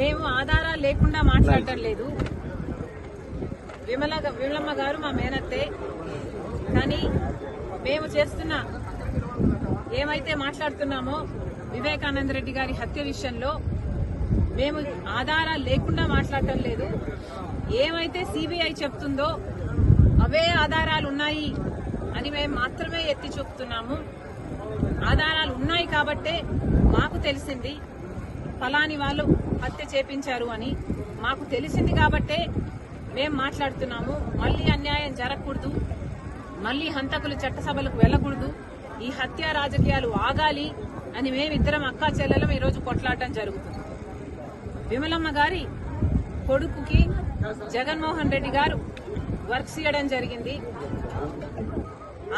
మేము ఆధారాలు లేకుండా మాట్లాడటం లేదు విమల విమలమ్మ గారు మా మేనత్తే. కానీ మేము చేస్తున్న ఏమైతే మాట్లాడుతున్నామో వివేకానంద రెడ్డి గారి హత్య విషయంలో మేము ఆధారాలు లేకుండా మాట్లాడటం లేదు ఏమైతే సిబిఐ చెప్తుందో అవే ఆధారాలు ఉన్నాయి అని మేము మాత్రమే ఎత్తి చూపుతున్నాము. ఆధారాలు ఉన్నాయి కాబట్టే మాకు తెలిసింది. ఫలాని వాళ్ళు హత్య చేపించారు అని మాకు తెలిసింది కాబట్టే మేము మాట్లాడుతున్నాము. మళ్ళీ అన్యాయం జరగకూడదు. మళ్ళీ హంతకులు చట్టసభలకు వెళ్ళకూడదు. ఈ హత్య రాజకీయాలు ఆగాలి అని మేమిద్దరం అక్కా చెల్లెలం ఈరోజు కొట్లాడటం జరుగుతుంది. విమలమ్మ గారి కొడుకుకి జగన్మోహన్ రెడ్డి గారు వర్క్స్ ఇవ్వడం జరిగింది.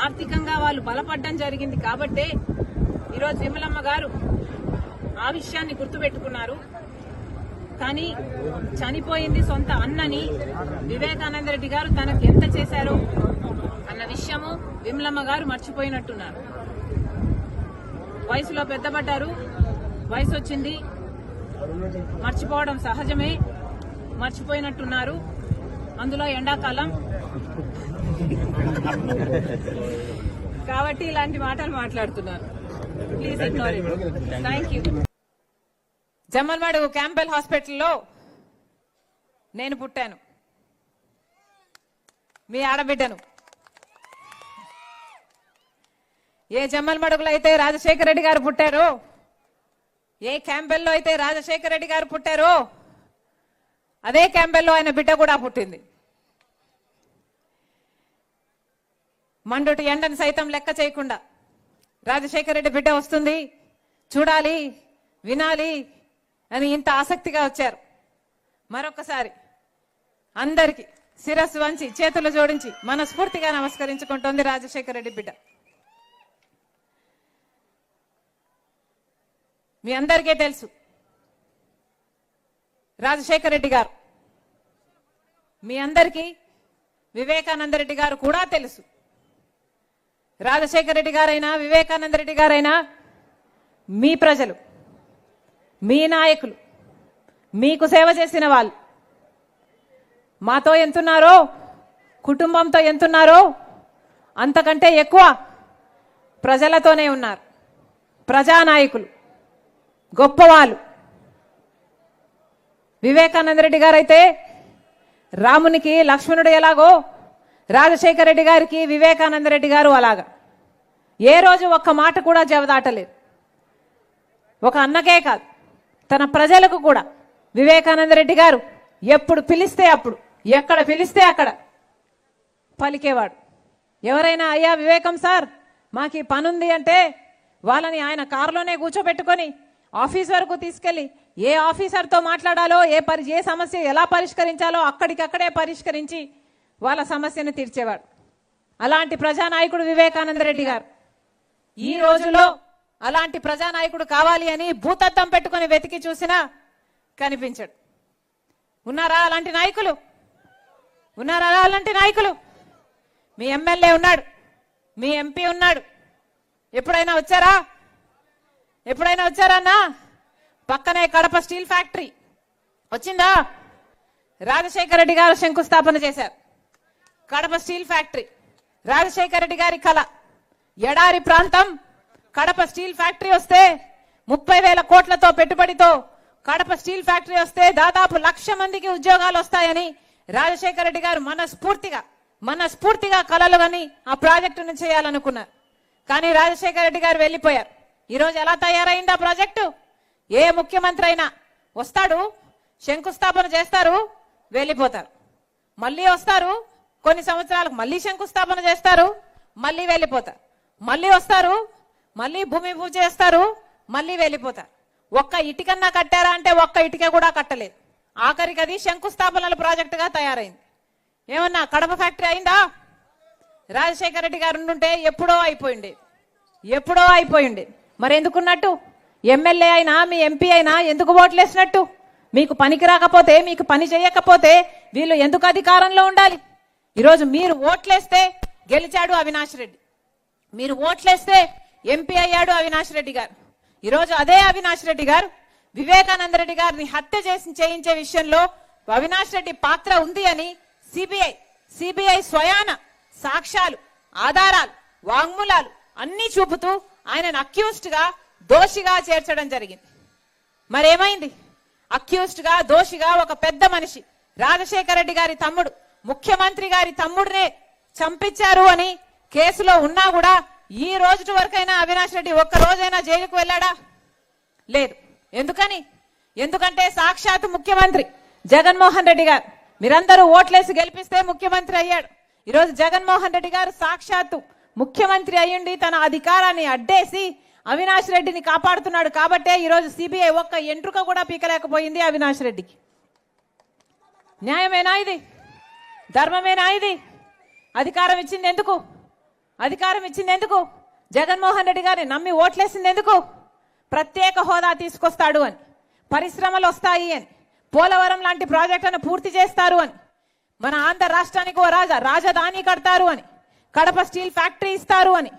ఆర్థికంగా వాళ్ళు బలపడడం జరిగింది కాబట్టే ఈరోజు విమలమ్మ గారు ఆ విషయాన్ని గుర్తుపెట్టుకున్నారు. కానీ చనిపోయింది సొంత అన్నని వివేకానంద రెడ్డి గారు తనకు ఎంత చేశారు అన్న విషయము విమలమ్మ గారు మర్చిపోయినట్టున్నారు. వయసులో పెద్దపడ్డారు. వయసు వచ్చింది. మర్చిపోవడం సహజమే. మర్చిపోయినట్టున్నారు. అందులో ఎండాకాలం. కాబట్టి ఇలాంటి మాటలు మాట్లాడుతున్నారు. ప్లీజ్ ఇగ్నోర్ థ్యాంక్ యూ జమ్మల్వాడు క్యాంపెల్ హాస్పిటల్లో నేను పుట్టాను. మీ ఆడబిడ్డను. ఏ జమ్మల్మడుగులో అయితే రాజశేఖర రెడ్డి గారు పుట్టారో ఏ క్యాంపెల్లో అయితే రాజశేఖర రెడ్డి గారు పుట్టారో అదే క్యాంపెల్లో ఆయన బిడ్డ కూడా పుట్టింది. మండుటి ఎండను సైతం లెక్క చేయకుండా రాజశేఖర రెడ్డి బిడ్డ వస్తుంది. చూడాలి వినాలి అని ఇంత ఆసక్తిగా వచ్చారు. మరొకసారి అందరికి శిరస్సు వంచి చేతులు జోడించి మనస్ఫూర్తిగా నమస్కరించుకుంటోంది రాజశేఖర రెడ్డి బిడ్డ. మీ అందరికీ తెలుసు రాజశేఖర రెడ్డి గారు. మీ అందరికీ వివేకానంద రెడ్డి గారు కూడా తెలుసు. రాజశేఖర రెడ్డి గారైనా వివేకానంద రెడ్డి గారైనా మీ ప్రజలు. మీ నాయకులు మీకు సేవ చేసిన వాళ్ళు. మాతో ఎంతున్నారో? కుటుంబంతో ఎంతున్నారో? అంతకంటే ఎక్కువ ప్రజలతోనే ఉన్నారు. ప్రజానాయకులు గొప్పవాళ్ళు. వివేకానంద రెడ్డి గారైతే రామునికి లక్ష్మణుడు ఎలాగో? రాజశేఖర రెడ్డి గారికి వివేకానంద రెడ్డి గారు అలాగా. ఏ రోజు ఒక్క మాట కూడా జవదాటలేదు. ఒక అన్నకే కాదు. తన ప్రజలకు కూడా. వివేకానంద రెడ్డి గారు ఎప్పుడు పిలిస్తే అప్పుడు ఎక్కడ పిలిస్తే అక్కడ పలికేవాడు. ఎవరైనా అయ్యా వివేకం సార్ మాకు ఈ పనుంది అంటే వాళ్ళని ఆయన కారులోనే కూర్చోబెట్టుకొని ఆఫీస్ వరకు తీసుకెళ్ళి ఏ ఆఫీసర్తో మాట్లాడాలో ఏ పరి ఏ సమస్య ఎలా పరిష్కరించాలో అక్కడికక్కడే పరిష్కరించి వాళ్ళ సమస్యను తీర్చేవాడు. అలాంటి ప్రజానాయకుడు వివేకానంద రెడ్డి గారు. ఈ రోజులో అలాంటి ప్రజానాయకుడు కావాలి అని భూతత్వం పెట్టుకుని వెతికి చూసినా కనిపించడు. ఉన్నారా అలాంటి నాయకులు? ఉన్నారా అలాంటి నాయకులు? మీ ఎమ్మెల్యే ఉన్నాడు. మీ ఎంపీ ఉన్నాడు. ఎప్పుడైనా వచ్చారా? ఎప్పుడైనా వచ్చారన్నా పక్కనే కడప స్టీల్ ఫ్యాక్టరీ. వచ్చిందా? రాజశేఖర రెడ్డి గారు శంకుస్థాపన చేశారు. Kadapa steel factory. Rajasekhara Reddy గారి కళ. ఎడారి ప్రాంతం కడప స్టీల్ ఫ్యాక్టరీ వస్తే ముప్పై వేల కోట్లతో పెట్టుబడితో కడప స్టీల్ ఫ్యాక్టరీ వస్తే దాదాపు లక్ష మందికి ఉద్యోగాలు వస్తాయని రాజశేఖర రెడ్డి గారు మనస్ఫూర్తిగా మనస్ఫూర్తిగా కలలు అని ఆ ప్రాజెక్టును చేయాలనుకున్నారు. కానీ రాజశేఖర రెడ్డి గారు వెళ్ళిపోయారు. ఈరోజు ఎలా తయారైంది ఆ ప్రాజెక్టు? ఏ ముఖ్యమంత్రి అయినా వస్తాడు శంకుస్థాపన చేస్తారు వెళ్ళిపోతారు. మళ్ళీ వస్తారు కొన్ని సంవత్సరాలకు మళ్ళీ శంకుస్థాపన చేస్తారు మళ్ళీ వెళ్ళిపోతారు. మళ్ళీ వస్తారు మళ్ళీ భూమి పూజ చేస్తారు మళ్ళీ వెళ్ళిపోతారు ఒక్క ఇటుకన్నా కట్టారా అంటే ఒక్క ఇటుక కూడా కట్టలేదు. ఆఖరికి అది శంకుస్థాపనల ప్రాజెక్టుగా తయారైంది. ఏమన్నా కడప ఫ్యాక్టరీ అయిందా? రాజశేఖర రెడ్డి గారు ఉండుంటే ఎప్పుడో అయిపోయింది ఎప్పుడో అయిపోయింది మరి ఎందుకున్నట్టు? ఎమ్మెల్యే అయినా మీ ఎంపీ అయినా ఎందుకు ఓట్లేసినట్టు? మీకు పనికి రాకపోతే మీకు పని చేయకపోతే వీళ్ళు ఎందుకు అధికారంలో ఉండాలి? ఈరోజు మీరు ఓట్లేస్తే గెలిచాడు అవినాష్ రెడ్డి. మీరు ఓట్లేస్తే ఎంపీ అయ్యాడు అవినాష్ రెడ్డి గారు. ఈరోజు అదే అవినాష్ రెడ్డి గారు వివేకానంద రెడ్డి గారిని హత్య చేసి చేయించే విషయంలో అవినాష్ రెడ్డి పాత్ర ఉంది అని సిబిఐ సిబిఐ స్వయాన సాక్ష్యాలు ఆధారాలు వాంగ్మూలాలు అన్ని చూపుతూ ఆయనను అక్యూస్డ్గా దోషిగా చేర్చడం జరిగింది. మరేమైంది? అక్యూస్డ్గా దోషిగా ఒక పెద్ద మనిషి రాజశేఖర రెడ్డి గారి తమ్ముడు ముఖ్యమంత్రి గారి తమ్ముడినే చంపించారు అని కేసులో ఉన్నా కూడా ఈ రోజు వరకైనా అవినాష్ రెడ్డి ఒక్క రోజైనా జైలుకు వెళ్ళాడా? లేదు. ఎందుకని? ఎందుకంటే సాక్షాత్ ముఖ్యమంత్రి జగన్మోహన్ రెడ్డి గారు. మీరందరూ ఓట్లేసి గెలిపిస్తే ముఖ్యమంత్రి అయ్యాడు. ఈరోజు జగన్మోహన్ రెడ్డి గారు సాక్షాత్తు ముఖ్యమంత్రి అయ్యుండి తన అధికారాన్ని అడ్డేసి అవినాష్ రెడ్డిని కాపాడుతున్నాడు కాబట్టే ఈరోజు సిబిఐ ఒక్క ఎంట్రుక కూడా పీకలేకపోయింది అవినాష్ రెడ్డికి. న్యాయమేనా ఇది? ధర్మమేనా ఇది? అధికారం ఇచ్చింది ఎందుకు? అధికారం ఇచ్చింది ఎందుకు జగన్మోహన్ రెడ్డి గారిని నమ్మి ఓట్లేసింది ఎందుకు ప్రత్యేక హోదా తీసుకొస్తాడు అని పరిశ్రమలు వస్తాయి అని పోలవరం లాంటి ప్రాజెక్టులను పూర్తి చేస్తారు అని మన ఆంధ్ర రాష్ట్రానికి ఓ రాజా రాజధాని కడతారు అని కడప స్టీల్ ఫ్యాక్టరీ ఇస్తారు అని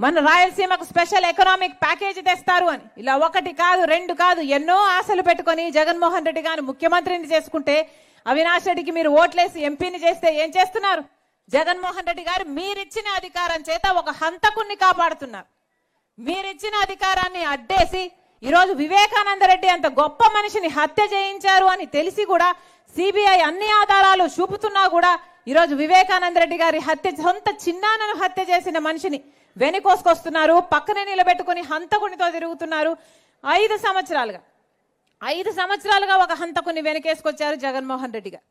మన రాయలసీమకు స్పెషల్ ఎకనామిక్ ప్యాకేజీ తెస్తారు అని ఇలా ఒకటి కాదు రెండు కాదు ఎన్నో ఆశలు పెట్టుకొని జగన్మోహన్ రెడ్డి గారిని ముఖ్యమంత్రిని చేసుకుంటే అవినాష్ రెడ్డికి మీరు ఓట్లేసి ఎంపీని చేస్తే ఏం చేస్తున్నారు? జగన్మోహన్ రెడ్డి గారు మీరిచ్చిన అధికారం చేత ఒక హంతకుణ్ణి కాపాడుతున్నారు. మీరిచ్చిన అధికారాన్ని అడ్డేసి ఈరోజు వివేకానంద రెడ్డి అంత గొప్ప మనిషిని హత్య చేయించారు అని తెలిసి కూడా సిబిఐ అన్ని ఆధారాలు చూపుతున్నా కూడా ఈరోజు వివేకానంద రెడ్డి గారి హత్య సొంత చిన్నానను హత్య చేసిన మనిషిని వెనుకోసుకొస్తున్నారు పక్కనే నిలబెట్టుకుని హంతకునితో తిరుగుతున్నారు. ఐదు సంవత్సరాలుగా ఐదు సంవత్సరాలుగా ఒక హంతకుని వెనకేసుకొచ్చారు జగన్మోహన్ రెడ్డి గారు.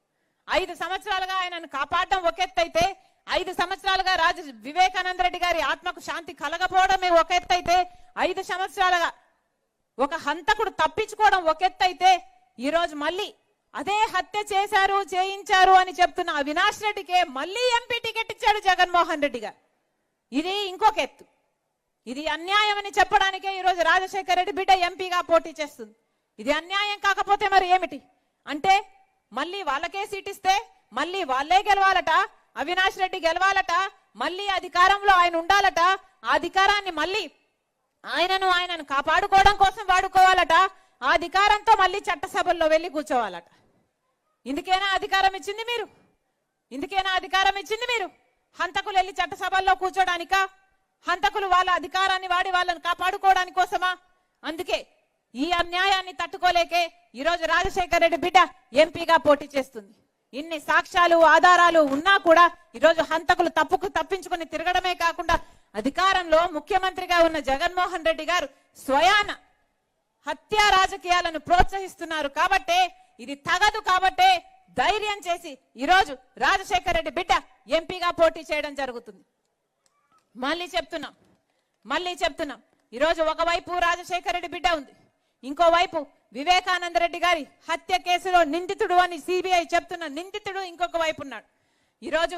ఐదు సంవత్సరాలుగా ఆయనను కాపాడడం ఒక ఐదు సంవత్సరాలుగా రాజు వివేకానంద రెడ్డి గారి ఆత్మకు శాంతి కలగపోవడమే ఒక ఎత్తైతే ఐదు సంవత్సరాలుగా ఒక హంతకుడు తప్పించుకోవడం ఒక ఎత్తైతే ఈరోజు మళ్ళీ అదే హత్య చేశారు చేయించారు అని చెప్తున్న అవినాష్ రెడ్డికే మళ్ళీ ఎంపీ టికెట్ ఇచ్చాడు జగన్మోహన్ రెడ్డి గారు. ఇది ఇంకొక ఎత్తు. ఇది అన్యాయం అని చెప్పడానికే ఈరోజు రాజశేఖర రెడ్డి బిడ్డ ఎంపీగా పోటీ చేస్తుంది. ఇది అన్యాయం కాకపోతే మరి ఏమిటి? అంటే మళ్ళీ వాళ్ళకే సీట్ ఇస్తే మళ్ళీ వాళ్ళే గెలవాలట. అవినాష్ రెడ్డి గెలవాలట. మళ్ళీ అధికారంలో ఆయన ఉండాలట. ఆ అధికారాన్ని మళ్ళీ ఆయనను ఆయనను కాపాడుకోవడం కోసం వాడుకోవాలట. ఆ అధికారంతో మళ్ళీ చట్టసభల్లో వెళ్ళి కూర్చోవాలట. ఇందుకేనా అధికారం ఇచ్చింది మీరు? ఇందుకేనా అధికారం ఇచ్చింది మీరు? హంతకులు వెళ్ళి చట్టసభల్లో కూర్చోడానికా? హంతకులు వాళ్ళ అధికారాన్ని వాడి వాళ్ళని కాపాడుకోవడానికి కోసమా అందుకే ఈ అన్యాయాన్ని తట్టుకోలేకే ఈరోజు రాజశేఖర రెడ్డి బిడ్డ ఎంపీగా పోటీ చేస్తుంది. ఇన్ని సాక్ష్యాలు ఆధారాలు ఉన్నా కూడా ఈరోజు హంతకులు తప్పుకు తప్పించుకుని తిరగడమే కాకుండా అధికారంలో ముఖ్యమంత్రిగా ఉన్న జగన్మోహన్ రెడ్డి గారు స్వయాన హత్యా రాజకీయాలను ప్రోత్సహిస్తున్నారు కాబట్టే ఇది తగదు కాబట్టే ధైర్యం చేసి ఈరోజు రాజశేఖర రెడ్డి బిడ్డ ఎంపీగా పోటీ చేయడం జరుగుతుంది. మళ్ళీ చెప్తున్నాం మళ్ళీ చెప్తున్నాం. ఈరోజు ఒకవైపు రాజశేఖర రెడ్డి బిడ్డ ఉంది ఇంకోవైపు వివేకానంద రెడ్డి గారి హత్య కేసులో నిందితుడు అని సిబిఐ చెప్తున్న నిందితుడు ఇంకొక వైపు ఉన్నాడు. ఈరోజు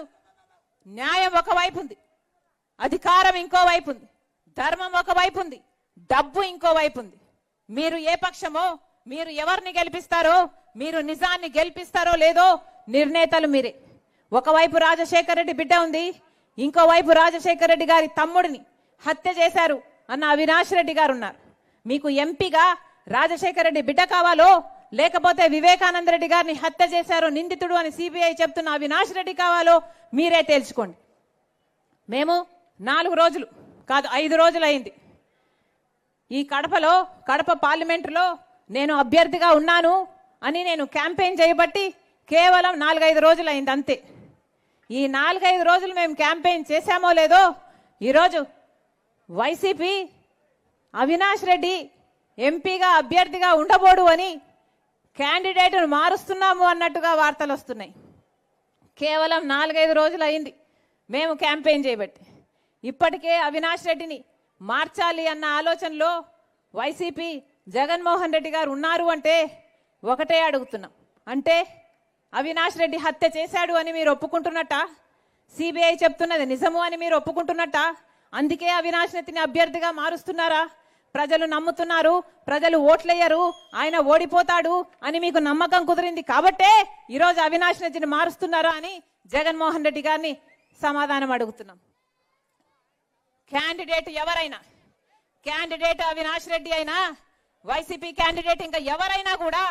న్యాయం ఒకవైపు ఉంది. అధికారం ఇంకో వైపు ఉంది. ధర్మం ఒక వైపు ఉంది. డబ్బు ఇంకో వైపు ఉంది. మీరు ఏ పక్షమో మీరు ఎవరిని గెలిపిస్తారో మీరు నిజాన్ని గెలిపిస్తారో లేదో నిర్ణేతలు మీరే. ఒకవైపు రాజశేఖర రెడ్డి బిడ్డ ఉంది ఇంకోవైపు రాజశేఖర రెడ్డి గారి తమ్ముడిని హత్య చేశారు అన్న అవినాష్ రెడ్డి గారు ఉన్నారు. మీకు ఎంపీగా రాజశేఖర రెడ్డి బిడ్డ కావాలో? లేకపోతే వివేకానంద రెడ్డి గారిని హత్య చేశారు నిందితుడు అని సిబిఐ చెప్తున్న అవినాష్ రెడ్డి కావాలో మీరే తేల్చుకోండి. మేము నాలుగు రోజులు కాదు ఐదు రోజులు అయింది ఈ కడపలో కడప పార్లమెంటులో నేను అభ్యర్థిగా ఉన్నాను అని నేను క్యాంపెయిన్ చేయబట్టి కేవలం నాలుగైదు రోజులు అయింది అంతే. ఈ నాలుగైదు రోజులు మేము క్యాంపెయిన్ చేశామో లేదో ఈరోజు వైసీపీ అవినాష్ రెడ్డి ఎంపీగా అభ్యర్థిగా ఉండబోడు అని క్యాండిడేట్ను మారుస్తున్నాము అన్నట్టుగా వార్తలు వస్తున్నాయి. కేవలం నాలుగైదు రోజులు అయింది. మేము క్యాంపెయిన్ చేయబట్టి. ఇప్పటికే అవినాష్ రెడ్డిని మార్చాలి అన్న ఆలోచనలో వైసీపీ జగన్మోహన్ రెడ్డి గారు ఉన్నారు అంటే ఒకటే అడుగుతున్నాం. అంటే అవినాష్ రెడ్డి హత్య చేశాడు అని మీరు ఒప్పుకుంటున్నట్ట? సిబిఐ చెప్తున్నది నిజము అని మీరు ఒప్పుకుంటున్నట్ట? అందుకే అవినాష్ రెడ్డిని అభ్యర్థిగా మారుస్తున్నారా? ప్రజలు నమ్ముతున్నారు ప్రజలు ఓట్లేయరు ఆయన ఓడిపోతాడు అని మీకు నమ్మకం కుదిరింది కాబట్టే ఈరోజు అవినాష్ రెడ్డిని మారుస్తున్నారు అని జగన్మోహన్ రెడ్డి గారిని సమాధానం అడుగుతున్నాం. క్యాండిడేట్ ఎవరైనా క్యాండిడేట్ అవినాష్ రెడ్డి అయినా వైసీపీ క్యాండిడేట్ ఇంకా ఎవరైనా కూడా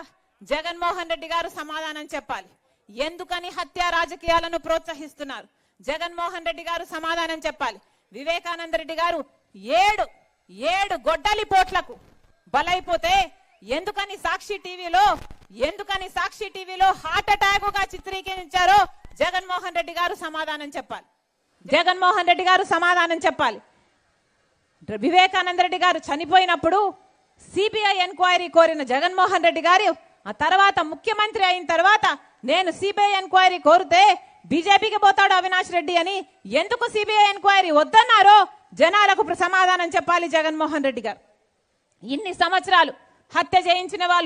జగన్మోహన్ రెడ్డి గారు సమాధానం చెప్పాలి. ఎందుకని హత్య రాజకీయాలను ప్రోత్సహిస్తున్నారు? జగన్మోహన్ రెడ్డి గారు సమాధానం చెప్పాలి. వివేకానంద రెడ్డి గారు ఏడు ఏడు గొడ్డలి పోట్లకు బలైపోతే ఎందుకని సాక్షి టీవీలో ఎందుకని సాక్షి టీవీలో హార్ట్ అటాక్గా చిత్రీకరించారో జగన్మోహన్ రెడ్డి గారు సమాధానం చెప్పాలి. జగన్మోహన్ రెడ్డి గారు సమాధానం చెప్పాలి. వివేకానంద రెడ్డి గారు చనిపోయినప్పుడు సిబిఐ ఎంక్వైరీ కోరిన జగన్మోహన్ రెడ్డి గారు ఆ తర్వాత ముఖ్యమంత్రి అయిన తర్వాత నేను సిబిఐ ఎంక్వైరీ కోరితే బీజేపీకి పోతాడు అవినాష్ రెడ్డి అని ఎందుకు సిబిఐ ఎంక్వైరీ వద్దన్నారో జనాలకు సమాధానం చెప్పాలి జగన్మోహన్ రెడ్డి గారు. ఇన్ని సంవత్సరాలు హత్య చేయించిన వాళ్ళు